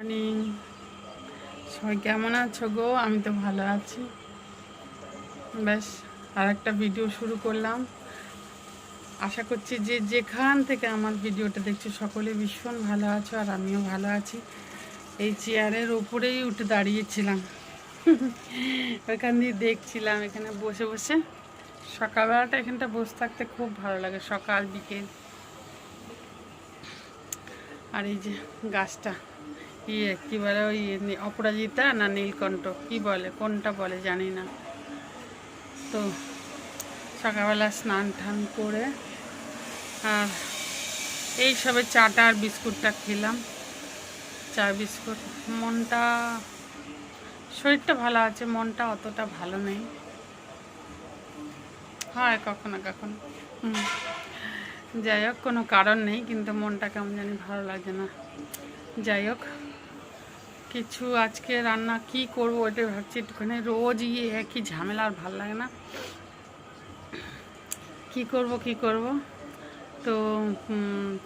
Morning সবাই কেমন আছো গো? আমি তো ভালো আছি। ব্যাস আর একটা ভিডিও শুরু করলাম। আশা করছি যে যেখান থেকে আমার ভিডিওটা দেখছ, সকলে ভীষণ ভালো আছো আর আমিও ভালো আছি। এই চেয়ারের ওপরেই উঠে দাঁড়িয়েছিলাম। ওইখান দিয়ে দেখছিলাম, এখানে বসে বসে। সকালবেলাটা এখানটা বসে থাকতে খুব ভালো লাগে, সকাল বিকেল। আর এই যে গাছটা। ইয়ে কী বলে ওই অপরাজিতা না নীলকণ্ঠ? কি বলে? কোনটা বলে জানি না। তো সকালবেলা স্নান টান করে আর এই সবে চাটা আর বিস্কুটটা খেলাম। চা, বিস্কুট। মনটা, শরীরটা ভালো আছে, মনটা অতটা ভালো নেই। হয় কখনো কখনো। যাই হোক, কোনো কারণ নেই, কিন্তু মনটা কেমন জানি ভালো লাগে না। যাই হোক। কিছু, আজকে রান্না কি করব ওইটাই ভাবছি একটুখানি। রোজ গিয়ে একই ঝামেলা, আর ভালো লাগে না। কি করব কি করব? তো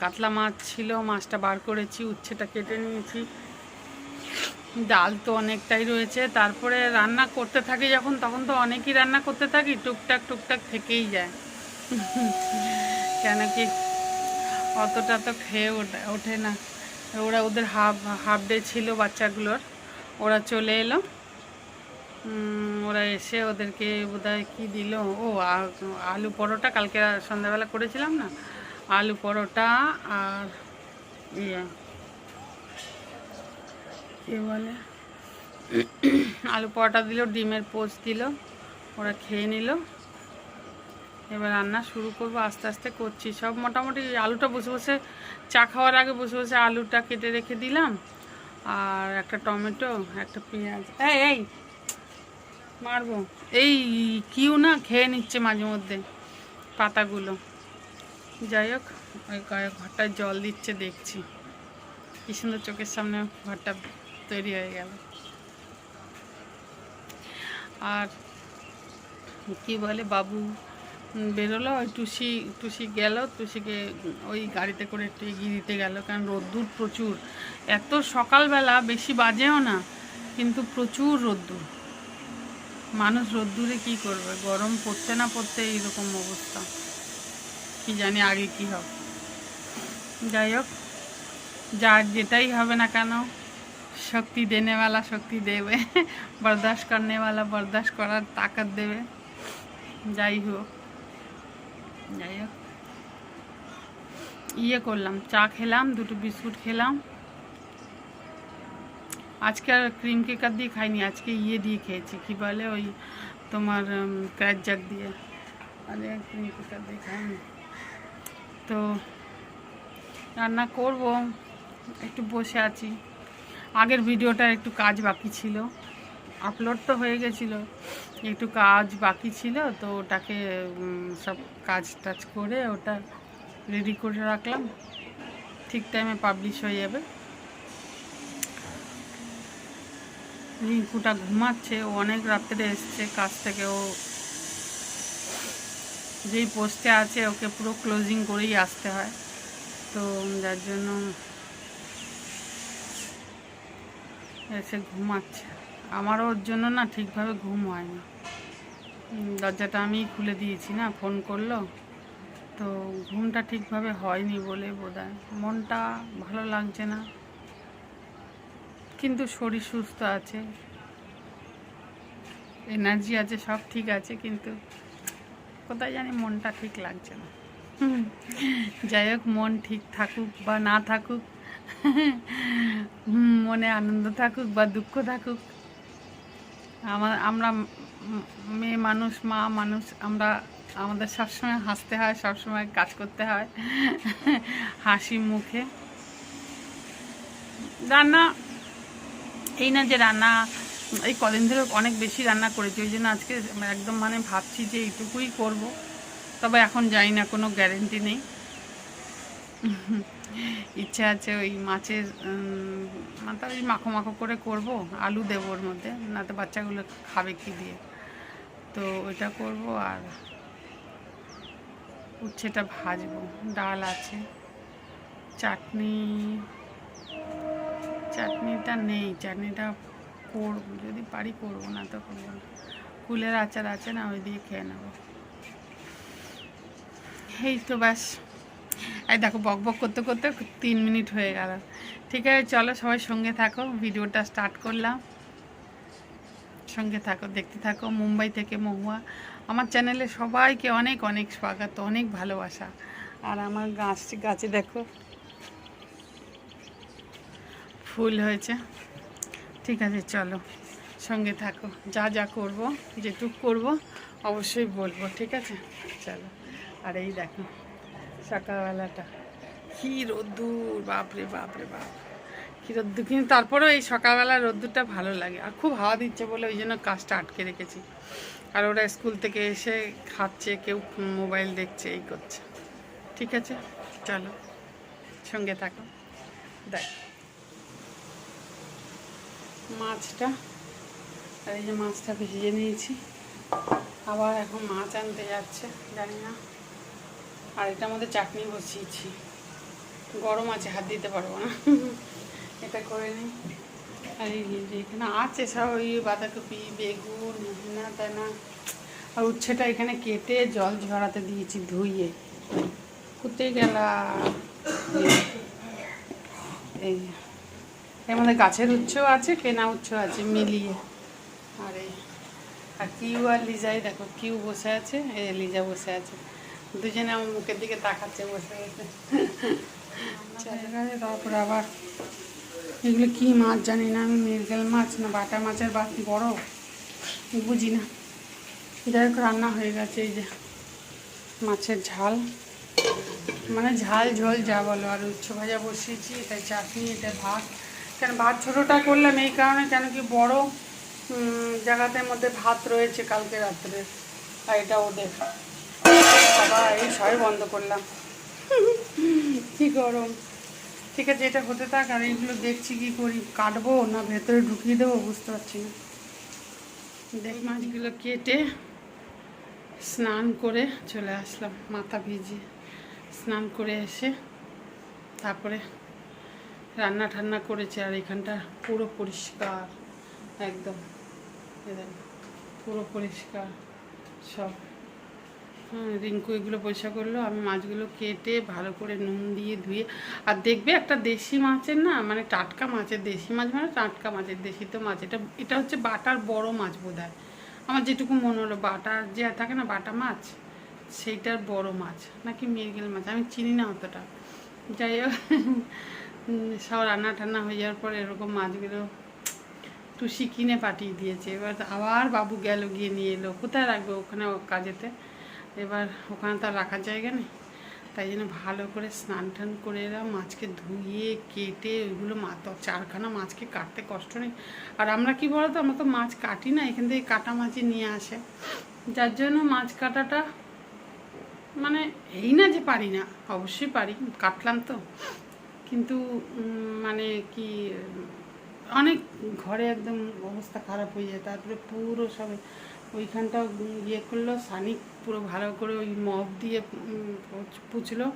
কাতলা মাছ ছিল, মাছটা বার করেছি, উচ্ছেটা কেটে নিয়েছি। ডাল তো অনেকটাই রয়েছে। তারপরে রান্না করতে থাকি যখন, তখন তো অনেকই রান্না করতে থাকি, টুকটাক টুকটাক থেকেই যায়। কেন কি? অতটা তো খেয়ে ওঠে না। ওরা ওদের হাফ হাফ ডে ছিল বাচ্চাগুলোর। ওরা চলে এলো। ওরা এসে ওদেরকে বোধহয় কী দিল? ও, আলু পরোটা কালকে সন্ধ্যাবেলা করেছিলাম না? আলু পরোটা আর ইয়ে কী বলে? আলু পরোটা দিল, ডিমের পোচ দিল, ওরা খেয়ে নিল। এবার রান্না শুরু করব, আস্তে আস্তে করছি। সব মোটামুটি আলুটা বসে বসে, চা খাওয়ার আগে বসে বসে আলুটা কেটে রেখে দিলাম। আর একটা টমেটো, একটা পেঁয়াজ। এই এই, মারবো। এই, কিউ না, খেয়ে নিচ্ছে মাঝে মধ্যে পাতাগুলো। যাই হোক, ওই ঘরটায় জল দিচ্ছে, দেখছি। কি সুন্দর চোখের সামনে ঘরটা তৈরি হয়ে গেল। আর কি বলে বাবু? বেরোলো, ওই টুসি টুসি গেল, টুসিকে ওই গাড়িতে করে একটু এগিয়ে দিতে গেল, কারণ রোদ্দুর প্রচুর। এত সকালবেলা, বেশি বাজেও না, কিন্তু প্রচুর রোদ্দুর। মানুষ রোদ্দুরে কি করবে? গরম পড়তে না পড়তে এইরকম অবস্থা। কি জানি আগে কি হবে যাই হোক, যার যেটাই হবে না কেন, শক্তি দেনেওয়ালা শক্তি দেবে। বরদাস্ত করনেওয়ালা বরদাস্ত করার তাকাত দেবে। যাই হোক। যাই হোক ইয়ে করলাম, চা খেলাম, দুটো বিস্কুট খেলাম। আজকে আর ক্রিম কেকার দিয়ে খাইনি, আজকে ইয়ে দিয়ে খেয়েছি, কি বলে ওই তোমার ক্র্যাক জাক দিয়ে। আরে ক্রিম কেকার দিয়ে খাইনি। তো রান্না করব, একটু বসে আছি। আগের ভিডিওটার একটু কাজ বাকি ছিল। আপলোড তো হয়ে গেছিল। একটু কাজ বাকি ছিল, তো ওটাকে সব কাজ টাজ করে ওটা রেডি করে রাখলাম। ঠিক টাইমে পাবলিশ হয়ে যাবে। রিঙ্কুটা ঘুমাচ্ছে, ও অনেক রাত্রে এসছে কাজ থেকে। ও যেই পোস্টে আছে, ওকে পুরো ক্লোজিং করেই আসতে হয়। তো যার জন্য এসে ঘুমাচ্ছে। আমারও ওর জন্য না ঠিকভাবে ঘুম হয় না দরজাটা আমি খুলে দিয়েছি না, ফোন করল। তো ঘুমটা ঠিকভাবে হয়নি বলে বোধহয়। মনটা ভালো লাগছে না। কিন্তু শরীর সুস্থ আছে। এনার্জি আছে, সব ঠিক আছে, কিন্তু কোথায় জানি মনটা ঠিক লাগছে না। যাই হোক, মন ঠিক থাকুক বা না থাকুক, মনে আনন্দ থাকুক বা দুঃখ থাকুক আমার, আমরা মেয়ে মানুষ, মা মানুষ, আমরা, আমাদের সবসময় হাসতে হয়, সবসময় কাজ করতে হয়, হাসি মুখে। রান্না, এই না যে রান্না, এই কদিন ধরে অনেক বেশি রান্না করেছি, ওই জন্য আজকে একদম মানে ভাবছি যে এইটুকুই করব, তবে এখন যাই না, কোনো গ্যারেন্টি নেই। ইচ্ছে আছে ওই মাছের উম, মাথা ওই মাখো মাখো করে করব আলু দেবো ওর মধ্যে না তো বাচ্চাগুলো খাবে কি দিয়ে। তো ওইটা করব আর উচ্ছেটা ভাজবো ডাল আছে চাটনি চাটনিটা নেই চাটনিটা করব যদি পারি করব না তো করব না। কুলের আচার আছে না ওই দিয়ে খেয়ে নেব। এই তো ব্যাস। এই দেখো, বক বক করতে করতে তিন মিনিট হয়ে গেল। ঠিক আছে, চলো সবাই সঙ্গে থাকো, ভিডিওটা স্টার্ট করলাম। সঙ্গে থাকো, দেখতে থাকো, মুম্বাই থেকে মহুয়া। আমার চ্যানেলে সবাইকে অনেক অনেক স্বাগত, অনেক ভালোবাসা। আর আমার গাছ, গাছে দেখো, ফুল হয়েছে। ঠিক আছে, চলো সঙ্গে থাকো, যা যা করব, যেটুক করব, অবশ্যই বলব, ঠিক আছে? চলো, আর এই দেখো। সকালবেলাটা। কী রোদ্দুর, বাপরে বাপরে, বাপ। কী রোদ্দুর। কিন্তু তারপরেও এই সকালবেলা রোদ্দুরটা ভালো লাগে। আর খুব হাওয়া দিচ্ছে বলে ওই জন্য কাজটা আটকে রেখেছি। আর ওরা স্কুল থেকে এসে খাচ্ছে, কেউ মোবাইল দেখছে, এই করছে। ঠিক আছে? চলো, সঙ্গে থাকো। দেখ। মাছটা, আর এই যে মাছটা ভিজিয়ে নিয়েছি। আবার এখন মাছ আনতে যাচ্ছে, জানি না। আর এটার মধ্যে চাটনি বসিয়েছি। গরম আছে, হাত দিতে পারব না। এটা করে নিই। আর এখানে আছে সব, ওই বাঁধাকপি, বেগুন না তেনা আর উচ্ছেটা এখানে কেটে জল ঝরাতে দিয়েছি ধুইয়ে কোথায় গেলাম। এই। এর মধ্যে গাছের উচ্ছেও আছে, কেনা উচ্ছেও আছে মিলিয়ে। আর এই আর কিউ আর লিজাই, দেখো কিউ বসে আছে এ লিজা বসে আছে। দুজনে আমার মুখের দিকে তাকাচ্ছে, বসে বসে। তারপর আবার, এগুলো কি মাছ জানি না, আমি মৃগেল মাছ না, বাটা মাছের বা বড়? বুঝি না। যাই হোক, রান্না হয়ে গেছে এই যে, মাছের ঝাল। মানে ঝাল, ঝোল যা বলো, আর উচ্চ ভাজা বসিয়েছি এটা চাটনি এটা ভাত। কেন ভাত ছোটোটা করলাম এই কারণে, কেন কি বড় জায়গাতে মধ্যে ভাত রয়েছে কালকে রাত্রে, আর এটা ওদের। বাবা, এই সবাই বন্ধ করলাম। কি গরম। ঠিক আছে, এটা হতে থাক, আর এইগুলো দেখছি কি করি, কাটবো না ভেতরে ঢুকিয়ে দেবো, বুঝতে পারছি না। দেখ মাছগুলো কেটে স্নান করে চলে আসলাম, মাথা ভিজিয়ে। স্নান করে এসে তারপরে রান্না ঠান্না করেছে, আর এখানটা পুরো পরিষ্কার, একদম। পুরো পরিষ্কার সব। রিঙ্কু এগুলো পয়সা করল, আমি মাছগুলো কেটে ভালো করে নুন দিয়ে ধুয়ে, আর দেখবে একটা দেশি মাছের না মানে টাটকা মাছের, দেশি মাছ মানে টাটকা মাছের দেশি তো মাছ, এটা এটা হচ্ছে বাটার বড় মাছ বোধ আমার যেটুকু মনে হলো বাটার যে থাকে না, বাটা মাছ, সেইটার বড় মাছ, নাকি মৃগেল মাছ, আমি চিনি না অতটা। যাই হোক সব রান্না টান্না হয়ে যাওয়ার পর এরকম মাছগুলো টুসি কিনে পাঠিয়ে দিয়েছে। এবার আবার বাবু গেল, গিয়ে নিয়ে এলো। কোথায় রাখবে ওখানে কাজেতে? এবার ওখানে তো রাখার জায়গা নেই। তাই জন্য ভালো করে স্নান টান করে এলাম মাছকে ধুয়ে, কেটে ওইগুলো চারখানা মাছকে কাটতে কষ্ট নেই। আর আমরা কি বলতো, আমরা তো মাছ কাটি না, এখান থেকে কাটা মাছই নিয়ে আসে। যার জন্য মাছ কাটাটা মানে এই না যে পারি না, অবশ্যই পারি, কাটলাম তো। কিন্তু মানে কি, অনেক ঘরে একদম অবস্থা খারাপ হয়ে যায়, তারপরে পুরো সব ওইখানটাও ইয়ে করল সানি পুরো ভালো করে ওই মপ দিয়ে পুছলো।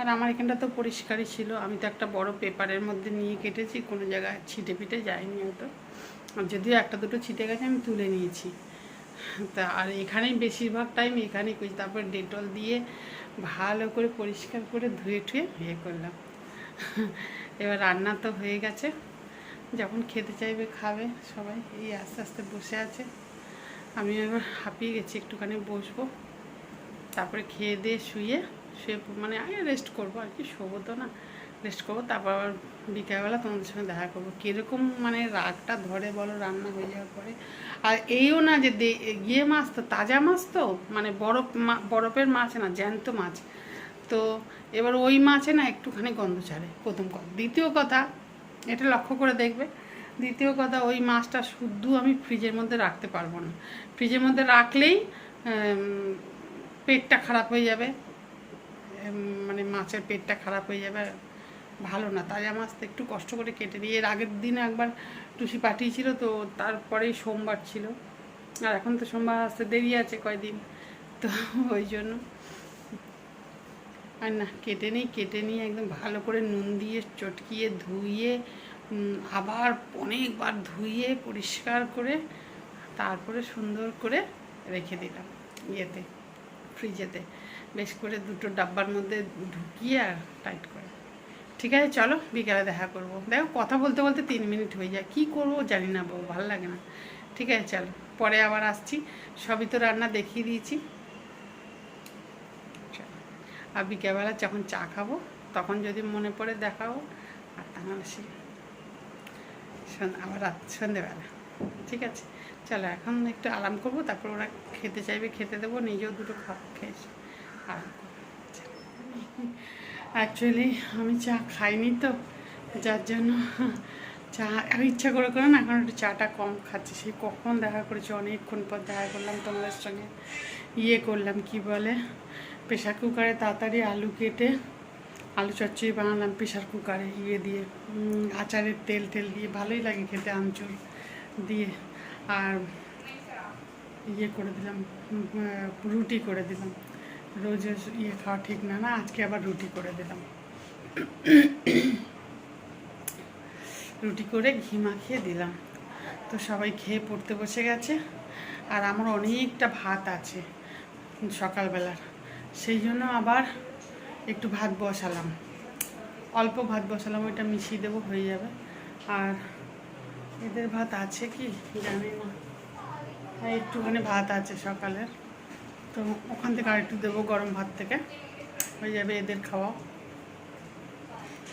আর আমার এখানটা তো পরিষ্কারই ছিল। আমি তো একটা বড় পেপারের মধ্যে নিয়ে কেটেছি, কোনো জায়গায় ছিটে পিটে যায়নি হয়তো। আর যদিও একটা দুটো ছিটে গেছে, আমি তুলে নিয়েছি। তা, আর এখানেই বেশিরভাগ টাইম এখানেই করছি। তারপর ডেটল দিয়ে ভালো করে পরিষ্কার করে ধুয়ে ঠুয়ে ইয়ে করলাম। এবার রান্না তো হয়ে গেছে। যখন খেতে চাইবে খাবে সবাই। এই আস্তে আস্তে বসে আছে। আমি এবার হাঁপিয়ে গেছি, একটুখানি বসবো। তারপরে খেয়ে দিয়ে শুয়ে শুয়ে মানে আগে রেস্ট করব আর কি, শোবো তো না রেস্ট করব। তারপর আবার বিকেলবেলা তোমাদের সঙ্গে দেখা করব। কীরকম মানে রাগটা ধরে বলো রান্না হয়ে যাওয়ার পরে। আর এইও না যে ইয়ে মাছ তো, তাজা মাছ তো? মানে বরফ বরফের মাছ না, জ্যান্ত মাছ। তো এবার ওই মাছে না একটুখানি গন্ধ ছাড়ে, প্রথম কথা। দ্বিতীয় কথা, এটা লক্ষ্য করে দেখবে দ্বিতীয় কথা, ওই মাছটা শুদ্ধ আমি ফ্রিজের মধ্যে রাখতে পারব না। ফ্রিজের মধ্যে রাখলেই পেটটা খারাপ হয়ে যাবে। মানে মাছের পেটটা খারাপ হয়ে যাবে। ভালো না। তাজা মাছ তো একটু কষ্ট করে কেটে নিই এর আগের দিন একবার টুসি পাঠিয়েছিল, তো তারপরেই সোমবার ছিল। আর এখন তো সোমবার আসতে দেরি আছে কয়দিন, তো ওই জন্য। আর না, কেটে নিই, কেটে নিয়ে একদম ভালো করে নুন দিয়ে চটকিয়ে ধুইয়ে আবার অনেকবার ধুয়ে, পরিষ্কার করে, তারপরে সুন্দর করে রেখে দিলাম ইয়েতে, ফ্রিজেতে। বেশ করে দুটো ডাব্বার মধ্যে ঢুকিয়ে আর টাইট করে। ঠিক আছে, চলো বিকালে দেখা করব। দেখো, কথা বলতে বলতে তিন মিনিট হয়ে যায়। কি করব জানি না বউ, ভালো লাগে না। ঠিক আছে, চলো। পরে আবার আসছি। সবই তো রান্না দেখিয়ে দিয়েছি। আর বিকেলবেলা যখন চা খাব, তখন যদি মনে পড়ে দেখাবো আর তা নাহলে সে আবার রাত সন্ধেবেলা। ঠিক আছে? চলো, এখন একটু আরাম করব, তারপর ওরা খেতে চাইবে, খেতে দেবো, নিজেও দুটো খেয়েছি আরাম অ্যাকচুয়ালি আমি চা খাইনি তো, যার জন্য চা, আমি ইচ্ছা করে করে না, এখন একটু চাটা কম খাচ্ছি। সেই কখন দেখা করেছি, অনেকক্ষণ পর দেখা করলাম তোমাদের সঙ্গে। ইয়ে করলাম, কি বলে? প্রেশার কুকারে তাড়াতাড়ি আলু কেটে আলু চচ্চড়ি বানালাম প্রেশার কুকারে ইয়ে দিয়ে আচারের তেল টেল দিয়ে, ভালোই লাগে খেতে আমচুর দিয়ে। আর ইয়ে করে দিলাম রুটি করে দিলাম। রোজ রোজ ইয়ে খাওয়া ঠিক না না, আজকে আবার রুটি করে দিলাম। রুটি করে ঘি মাখিয়ে দিলাম। তো সবাই খেয়ে পড়তে বসে গেছে। আর আমার অনেকটা ভাত আছে সকালবেলার। সেই জন্য আবার একটু ভাত বসালাম। অল্প ভাত বসালাম, ওইটা মিশিয়ে দেবো, হয়ে যাবে। আর এদের ভাত আছে কি? জানি না। একটুখানি ভাত আছে সকালের। তো ওখান থেকে আরেকটু দেবো গরম ভাত থেকে। হয়ে যাবে এদের খাওয়া।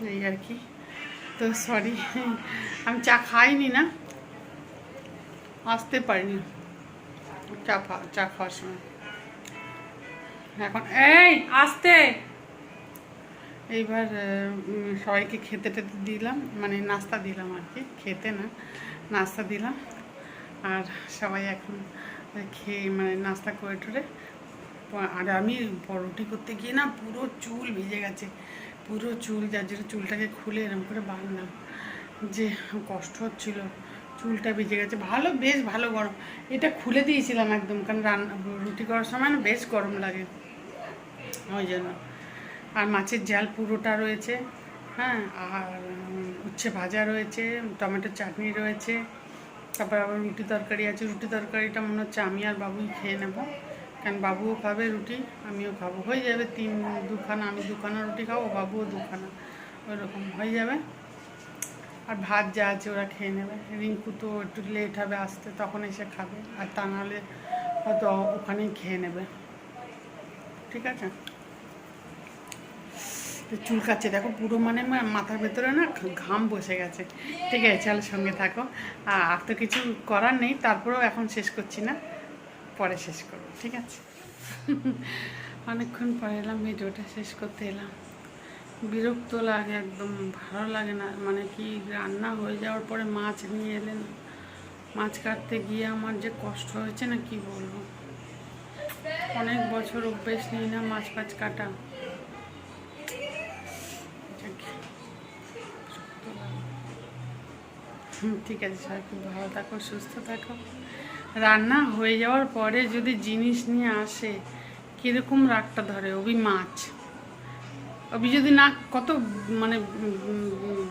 এই আর কি। তো সরি আমি চা খাইনি না। আসতে পারিনি। চা খা- চা খাওয়ার সময়। এখন, এই, আসতে। এইবার সবাইকে খেতে টেতে দিলাম মানে নাস্তা দিলাম আর কি, খেতে না, নাস্তা দিলাম। আর সবাই এখন খেয়ে মানে নাস্তা করে টরে আর আমি রুটি করতে গিয়ে না পুরো চুল ভিজে গেছে, পুরো চুল, যার জন্য চুলটাকে খুলে এরকম করে বাঁধলাম। যে কষ্ট হচ্ছিল, চুলটা ভিজে গেছে, ভালো, বেশ ভালো গরম। এটা খুলে দিয়েছিলাম একদম, কারণ রান্না, রুটি করার সময় না বেশ গরম লাগে। ওই জন্য। আর মাছের জাল পুরোটা রয়েছে হ্যাঁ? আর উচ্ছে ভাজা রয়েছে, টমেটো চাটনি রয়েছে, তারপর আবার রুটি তরকারি আছে। রুটি তরকারিটা মনে হচ্ছে আমি আর বাবুই খেয়ে নেব। কারণ বাবুও খাবে রুটি, আমিও খাব। হয়ে যাবে তিন দুখানা, আমি দুখানা রুটি খাব, বাবুও দুখানা। ওইরকম হয়ে যাবে। আর ভাত যা আছে ওরা খেয়ে নেবে। রিঙ্কু তো একটু লেট হবে আসতে, তখন এসে খাবে। আর তা নাহলে হয়তো ওখানেই খেয়ে নেবে। ঠিক আছে? চুল কাচ্ছে দেখো পুরো মানে মাথার ভেতরে না ঘাম বসে গেছে। ঠিক আছে, চলো সঙ্গে থাকো। আর তো কিছু করার নেই, তারপরেও এখন শেষ করছি না। পরে শেষ করব, ঠিক আছে? অনেকক্ষণ পরে এলাম, ভিডিওটা শেষ করতে এলাম। বিরক্ত লাগে একদম, ভালো লাগে না। মানে কি রান্না হয়ে যাওয়ার পরে মাছ নিয়ে এলেন। মাছ কাটতে গিয়ে আমার যে কষ্ট হয়েছে না, কি বলব? অনেক বছর অভ্যেস নেই না মাছ ফাছ কাটা। ঠিক আছে সবাই খুব ভালো থাকো, সুস্থ থাকো। রান্না হয়ে যাওয়ার পরে যদি জিনিস নিয়ে আসে, কীরকম রাগটা ধরে? ওবি মাছ। অবি যদি না, কত মানে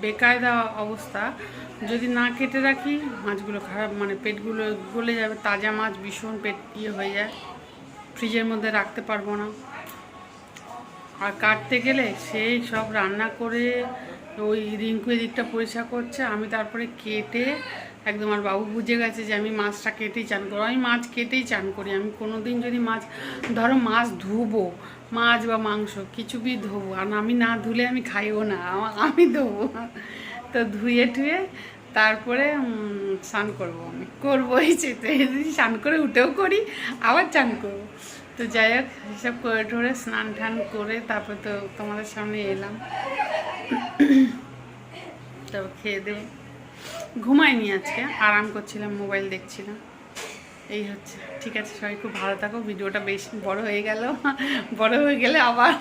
বেকায়দা অবস্থা, যদি না কেটে রাখি, মাছগুলো খারাপ মানে পেটগুলো গলে যাবে, তাজা মাছ ভীষণ পেট ইয়ে হয়ে যায়। ফ্রিজের মধ্যে রাখতে পারব না। আর কাটতে গেলে সেই সব রান্না করে ওই রিঙ্কু এদিকটা পরিষ্কার করছে, আমি তারপরে কেটে একদম আর বাবু বুঝে গেছে যে আমি মাছটা কেটেই চান করব। আমি মাছ কেটেই চান করি, আমি কোনো দিন যদি মাছ, ধরো মাছ ধুবো, মাছ বা মাংস, কিছু বি ধোবো, আর আমি না ধুলে আমি খাইও না, আমা- ধোবো তো ধুয়ে টুয়ে তারপরে স্নান করব আমি। করব এই চেতে স্নান করে উঠেও করি, আবার চান করব। তো যাই হোক হিসাব করে ঠরে স্নান টান করে তারপর তো তোমাদের সামনে এলাম। তারপর খেয়ে দেবো। ঘুমাইনি আজকে, আরাম করছিলাম, মোবাইল দেখছিলাম। এই হচ্ছে। ঠিক আছে, সবাই খুব ভালো থাকো। ভিডিওটা বেশ বড় হয়ে গেল। বড় হয়ে গেলে আবার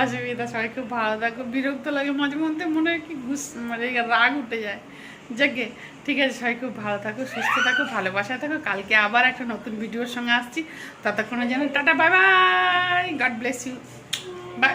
অসুবিধা। সবাই খুব ভালো থাকো। বিরক্ত লাগে, মাঝে মধ্যে মনে হয় কি ঘুষ মানে রাগ উঠে যায়। যাকে ঠিক আছে, সবাই খুব ভালো থাকো, সুস্থ থাকো, ভালোবাসা থাকো। কালকে আবার একটা নতুন ভিডিওর সঙ্গে আসছি। ততক্ষণে যেন tata, bye bye. God bless you bye